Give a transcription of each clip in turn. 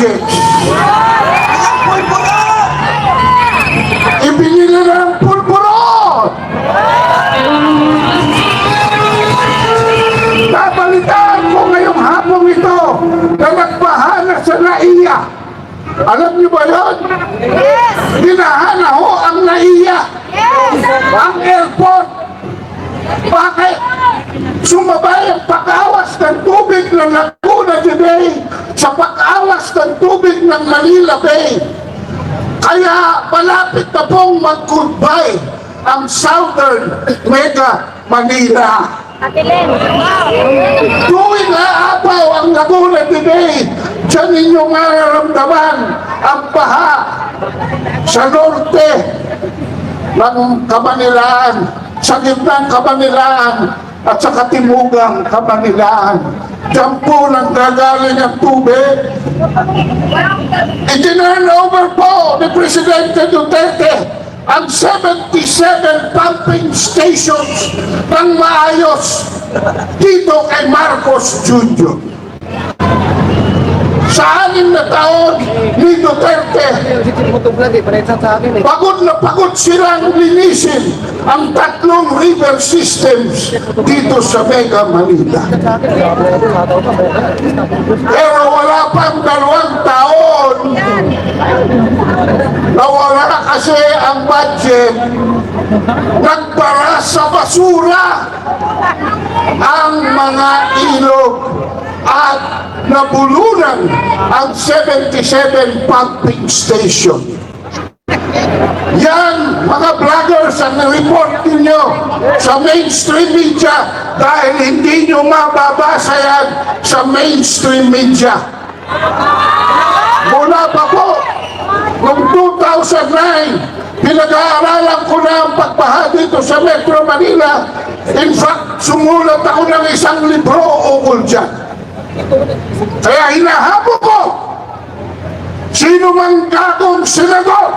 projects. Ayan, pulpura! Ibinili na ng pulburon! Nabalitaan ko ngayong hapong ito na nagpahana sa naiya. Alam niyo ba yun? Yes! Dinahana ho ang naiya. Yes! Ang airport. Bakit? Sumabay ang pag-awas ng tubig ng Laguna Bay sa pag-awas ng tubig ng Manila Bay. Kaya malapit na pong mag-goodbye ang Southern Mega Manila. Wow! Tuwing aapaw ang Laguna Bay, dyan ninyo mararamdaman ang baha sa norte ng Kamanilaan, sa gitnang Kamanilaan, at sa katimugang Kamanilaan. Diyan po nang gagaling ang tubig. Itinurn over po ni Presidente Duterte ang 77 pumping stations ng maayos dito kay Marcos Jr. Sa anim na taon ni Duterte, pagod na pagod silang linisin ang tatlong river systems dito sa Mega Manila. Pero wala pang dalawang taon nawala na kasi ang budget nagbara sa basura ang mga ilog at nabulunan ang 77 pumping station. Yan, mga vloggers, ang report ninyo sa mainstream media dahil hindi nyo mababasa yan sa mainstream media. Mula pa po, noong 2009, pinag-aaralan ko na ang pagbaha dito sa Metro Manila. In fact, sumulat ako ng isang libro ukol dyan. Kaya hinahabol ko, sino mang gagong senador,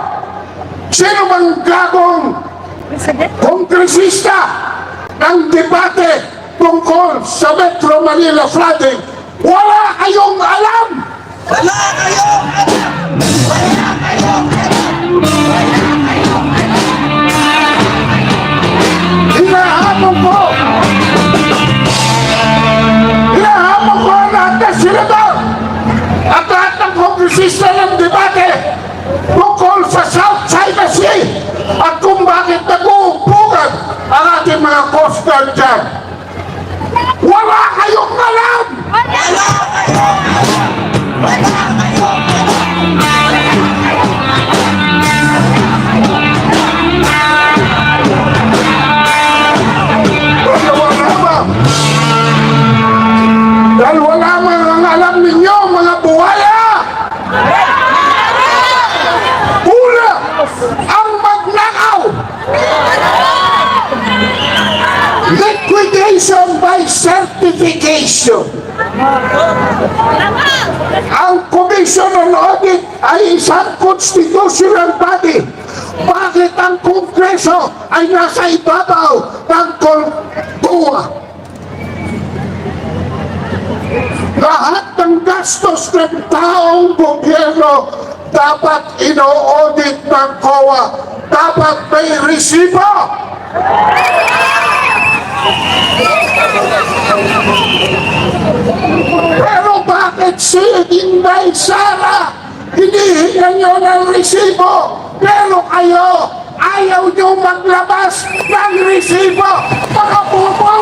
sino mang gagong kongresista ng debate tungkol sa Metro Manila flooding, wala kayong alam! Wala kayong alam! Wala kayong alam! Liquidation by certification. Ang Commission on Audit ay isang constitutional body. Bakit ang Kongreso ay nasa ibabaw ng kultura? Lahat ng gastos ng taong gobyerno dapat ino-audit ng COA. Dapat may resibo. Pero bakit si Inday Sara hinihingan nyo ng resibo? Pero kayo, ayaw nyo maglabas ng resibo. Mga pupo!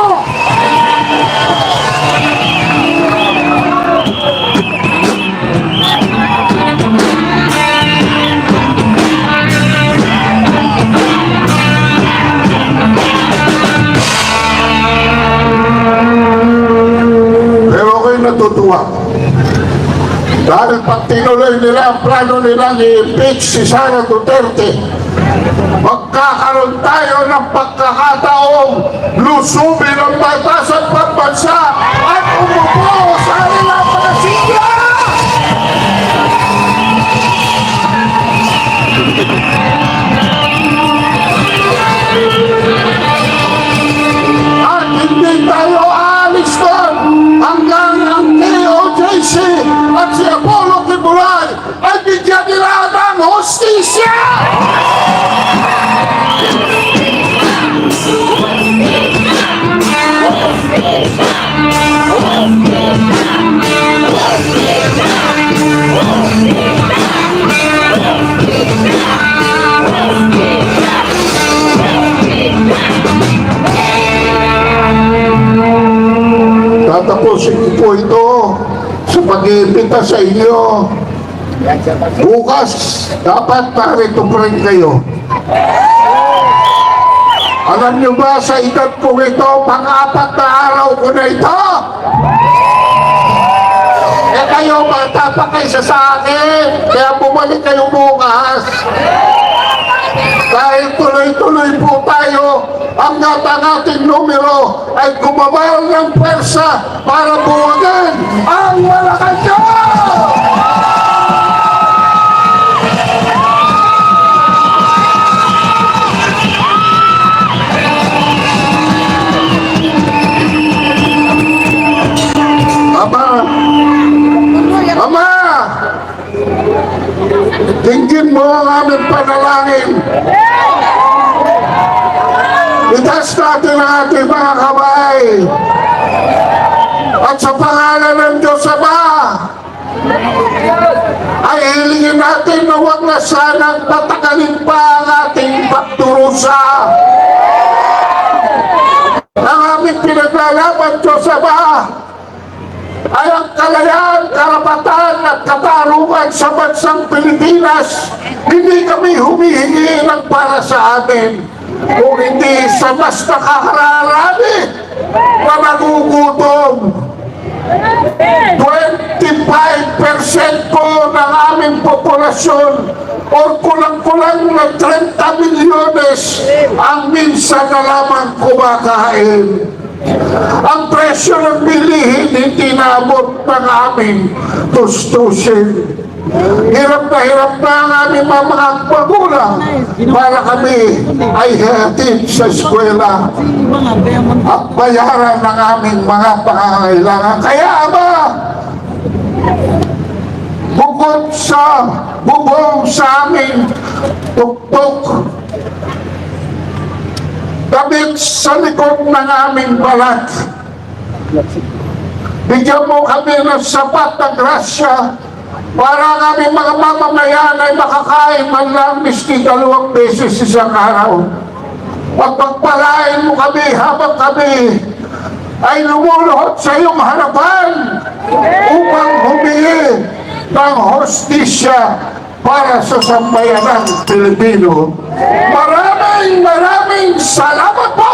Dahil pag tinuloy nila ang plano nilang i-impeach si Sara Duterte, magkakaroon tayo ng pagkakataong lusubin ang batas at pambansa at umupo sa kanilang pag-iimbita sa inyo. Bukas, dapat narito pa rin kayo. Alam niyo ba sa edad ko ito, pang-apat na araw ko na ito? Eh kayo, bata kaysa sa akin, kaya bumalik kayo bukas. Dahil tuloy-tuloy po tayo hanggat ang ating numero ay kumabal ng pwersa para buwagan ang Malacanang! Itas natin ang ating mga kamay. At sa pangalan ng Diyos Ama, ay hilingin natin na huwag na sanang patagalin pa ang ating pagdurusa. Ang aming pinaglalaban, Diyos Ama, ay ang kalayaan, karapatan at katarungan sa bansang Pilipinas. Hindi kami humihingi ng para sa amin. Kung hindi sa mas nakakararami na nagugutom. 25% po ng aming populasyon o kulang-kulang na 30 milyones ang minsan na lamang kumakain. Ang presyo ng bilihin hindi naabot ng aming tustusin. Hirap na hirap na ang aming mga magulang para kami ay hatid sa eskwela at bayaran ng aming mga pangangailangan. Kaya ama, bukod sa bubong sa aming tuktok, damit sa likod ng aming balat. Bigyan mo kami ng sapat na grasya para ang aming mga mamamayan ay makakain man lang miski dalawang beses isang araw. Pagpagpalain mo kami habang kami ay lumuluhod sa iyong harapan upang humingi ng hostisya para sa sambayanang Pilipino. Maraming maraming salamat po!